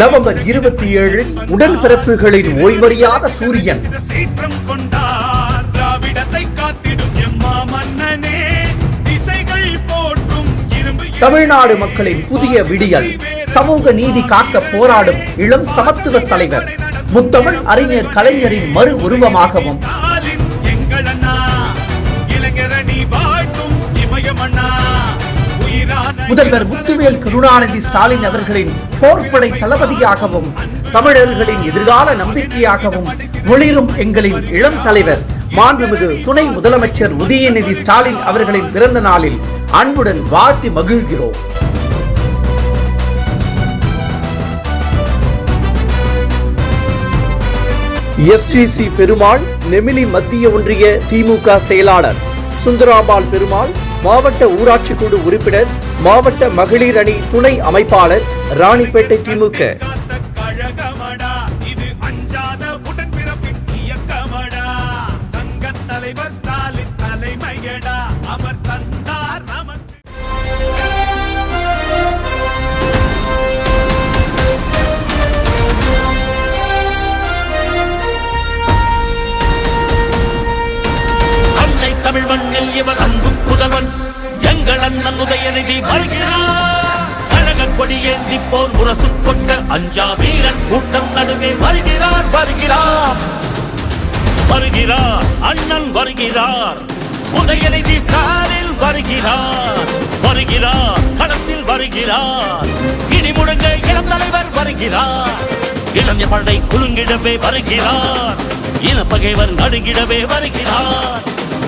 November இருபத்தி ஏழு உடன்பிறப்புகளின் ஓய்வறியாத சூரியன். சீற்றம் கொண்டார் திராவிடத்தை காத்திடும் எம்மா மன்னனே. திசைகள் போற்றும் இரும்பு தமிழ்நாடு மக்களின் புதிய விடியல். சமூக நீதி காக்க போராடும் இளம் சமத்துவ தலைவர். முத்தமிழ் அறிஞர் கலைஞரின் மறு உருவமாகவும். எங்கள் அண்ணா இளைஞரணி வாழ்த்தும் இமயமண்ணா. முதல்வர் முத்துவேல் கருணாநிதி ஸ்டாலின் அவர்களின் போர்ப்படை தளபதியாகவும் தமிழர்களின் எதிர்கால நம்பிக்கையாகவும் ஒளிரும் எங்களின் இளம் தலைவர் மாண்புமிகு துணை முதலமைச்சர் உதயநிதி ஸ்டாலின் அவர்களின் பிறந்த நாளில் அன்புடன் வாழ்த்தி மகிழ்கிறோம். எஸ்டிசி பெருமாள் நெமிலி மத்திய ஒன்றிய திமுக செயலாளர் சுந்தராபால் பெருமாள் மாவட்ட ஊராட்சி குழு உறுப்பினர் மாவட்ட மகளிர் அணி துணை அமைப்பாளர் ராணிப்பேட்டை திமுக. தமிழ் மண்ணில் இது அண்ணன் வருகிறார். கழக கொடி ஏந்தி போர் முரசு கொண்ட அஞ்சா வீரன் கூட்டம் நடுவே வருகிறார் வருகிறார். வருகிறார் அண்ணன் வருகிறார். உதயநிதி ஸ்டாலில் வருகிறார். வருகிறார் களத்தில் வருகிறார். இனி முழங்க இளம் தலைவர் வருகிறார். இளைஞ படை குலுங்கிடவே வருகிறார். இனப்பகைவர் நடுங்கிடவே வருகிறார்.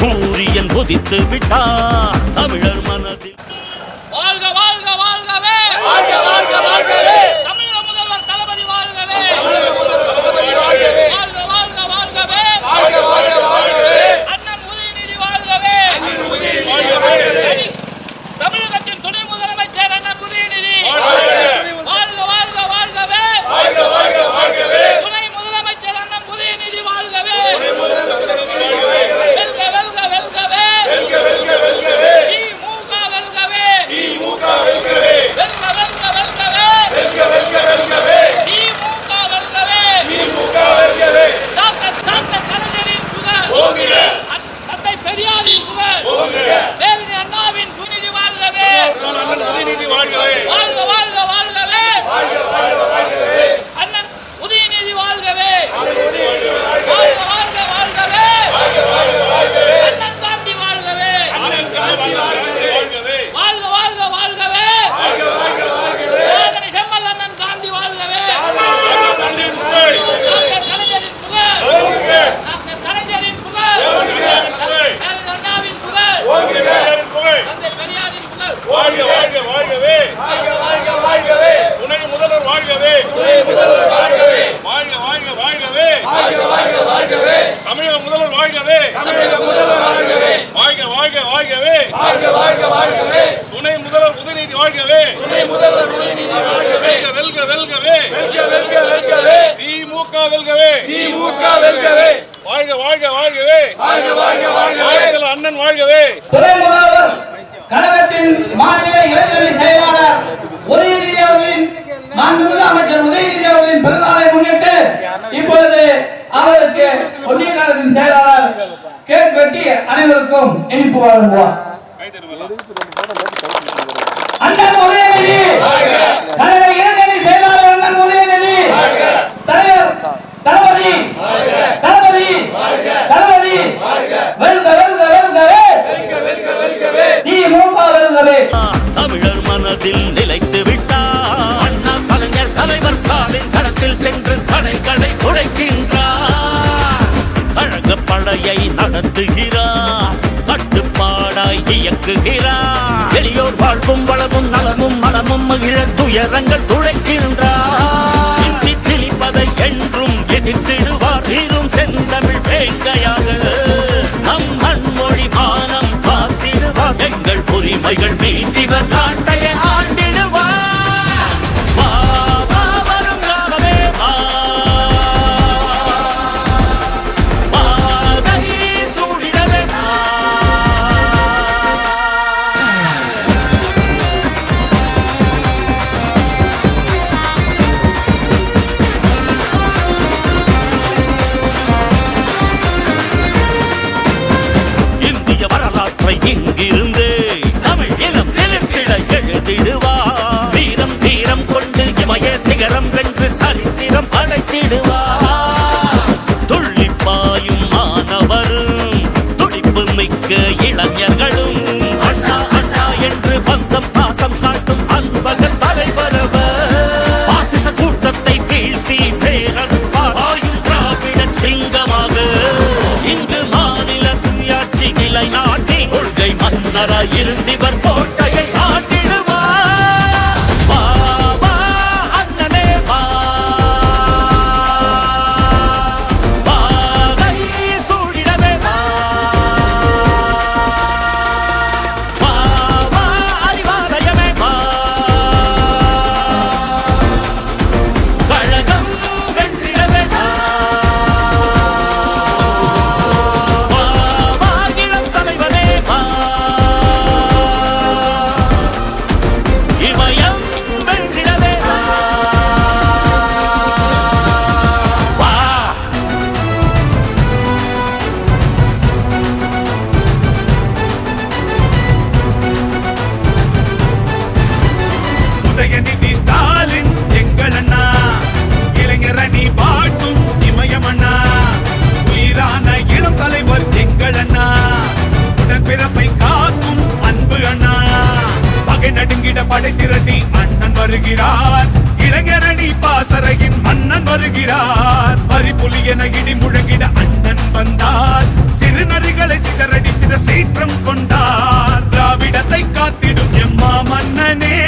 சூரியன் உதித்து விட்டார் தமிழர் மனதில் வாழ்க வாழ்க வாழ்கவே வாழ்க வாழ்க வாழ்கவே தமிழக முதல்வர் தளபதி வாழ்கவே வாழ்க வாழ்க வாழ்கவே வாழ்க வாழ்க வாழ்கவே அண்ணன் உதயநிதி வாழ்கவே தமிழகத்தின் துணை முதலமைச்சர் அண்ணன் உதயநிதி வாழ்க வாழ்க வாழ்கவே துணை முதலமைச்சர் அண்ணன் உதயநிதி வாழ்கவே வெல்க வெல்க வெல்கவே திமுக வெல்கவே வெல்க வெல்க வெல்கவே டாக்டர் டாக்டர் கலைஞரின் புகழ் அத்- தந்தை பெரியாரின் புகழ் வேலுணி அண்ணாவின் துணிதி வாழ்கவே வாழ்க வாழ்க வாழ்கவே அண்ணன் உதயநிதி வாழ்கவே வாழ்க வாழ்க வாழ்கவே அண்ணன் காந்தி வாழ்கவே வாழ்க வாழ்க வாழ்கவே சாதனை செம்மல் அண்ணன் காந்தி வாழ்கவே டாக்டர் கலைஞரின் புகழ் டாக்டர் கலைஞரின் புகழ் வேலுணி அண்ணாவின் புகழ் தந்தை பெரியாரின் புகழ் வாழ்க வாழ்க வாழ்கவே துணை முதல்வர் வாழ்கவே வாழ்க வாழ்க வாழ்கவே தமிழக முதல்வர் வாழ்கவே வாழ்க வாழ்க வாழ்கவே. துணை முதல்வர் உதயநிதி வாழ்கவே. வெல்க வெல்க வெல்கவே. திமுக வெல்கவே. வாழ்க வாழ்க வாழ்கவே. வாழ்க அண்ணன் வாழ்கவே. துணை முதல்வர் اليوم عيد المبارك நல்குகிறார் எளியோர் வாழ்வும் வளமும் நலமும் மனமும் மகிழ துயரங்கள் துழைக்கின்றார் இந்தி திணிப்பதை என்றும் எதிர்த்திடுவார். சீரும் செந்தமிழ் வேங்கையாக நம் மண்மொழி மானம் காத்திடுவார். எங்கள் உரிமைகள் மீண்டிவர் இங்கிருந்து தமிழ் இனம் செலுத்திட எழுதிடுவார் வீரம் தீரம் கொண்டு இமய சிகரம் வென்று சரித்திரம் படைத்திடுவார் மன்னராய் இருந்திவர் கோட்டையை நடுங்கிட படை திரட்டி அண்ணன் வருகிறார். இளைஞர் அணி பாசறையின் மன்னன் வருகிறார். பரிபுலி என இடி முழங்கிட அண்ணன் வந்தார். சிறுநரிகளை சிதறடித்திட சீற்றம் கொண்டார். திராவிடத்தை காத்திடும் எம்மா மன்னனே.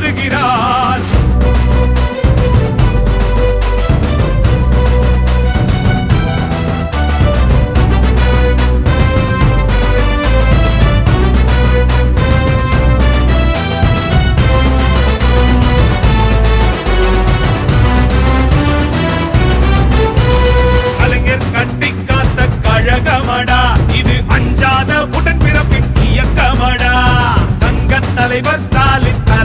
வருகிறார்.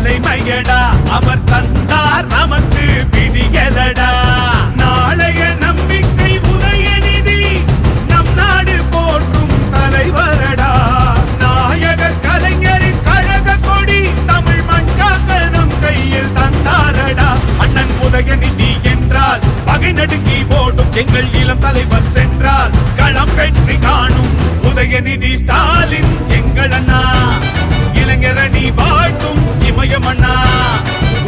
தலைமையடா. அவர் தந்தார் நமக்கு விடியலடா நாளைய நம்பிக்கை உதயநிதி நம் நாடு போற்றும் தலைவரடா. நாயகர் கலைஞரின் கழக கொடி தமிழ் மண் நம் கையில் தந்தாரடா. அண்ணன் உதயநிதி என்றால் பகை நடுங்கி ஓடும் எங்கள் இளம் தலைவர் சென்றால் களம் வெற்றி காணும் உதயநிதி ஸ்டாலின் எங்கள் அண்ணா. இளைஞரணி வாழ்த்தும் இமயம் அண்ணா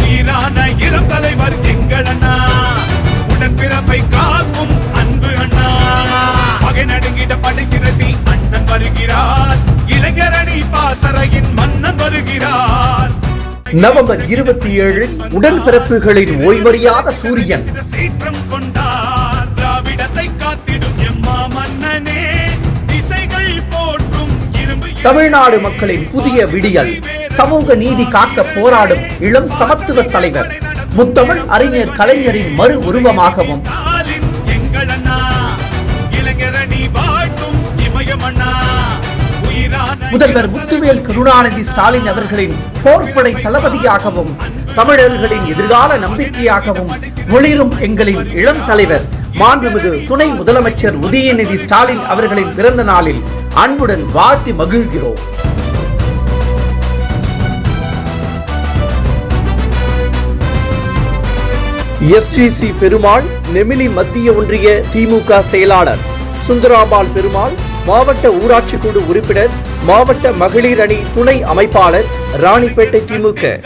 உயிரான இளம் தலைவர் எங்கள் அண்ணா உடன்பிறப்பை காக்கும் அன்பு அண்ணா. பகை நடுங்கிட படை திரட்டி அண்ணன் வருகிறார். இளைஞரணி பாசறையின் மன்னன் வருகிறார். நவம்பர் இருபத்தி ஏழு உடன்பிறப்புகளின் ஓய்வறியாத சூரியன். சீற்றம் கொண்டார். திராவிடத்தை காத்திடும் எம்மா மன்னனே. திசைகள் போற்றும் இரும்பு தமிழ்நாடு மக்களின் புதிய விடியல். சமூக நீதி காக்க போராடும் இளம் சமத்துவ தலைவர். முத்தமிழ் அறிஞர் கலைஞரின் மறு உருவமாகவும். முதல்வர் முத்துவேல் கருணாநிதி ஸ்டாலின் அவர்களின் போர்ப்படை தளபதியாகவும் தமிழர்களின் எதிர்கால நம்பிக்கையாகவும் ஒளிரும் எங்களின் இளம் தலைவர் மாண்புமிகு துணை முதலமைச்சர் உதயநிதி ஸ்டாலின் அவர்களின் பிறந்த நாளில் அன்புடன் வாழ்த்தி மகிழ்கிறோம். எஸ்ஜிசி பெருமாள் நெமிலி மத்திய ஒன்றிய திமுக செயலாளர். சுந்தராம்பாள் பெருமாள் மாவட்ட ஊராட்சி குழு உறுப்பினர் மாவட்ட மகளிர் அணி துணை அமைப்பாளர் ராணிப்பேட்டை திமுக.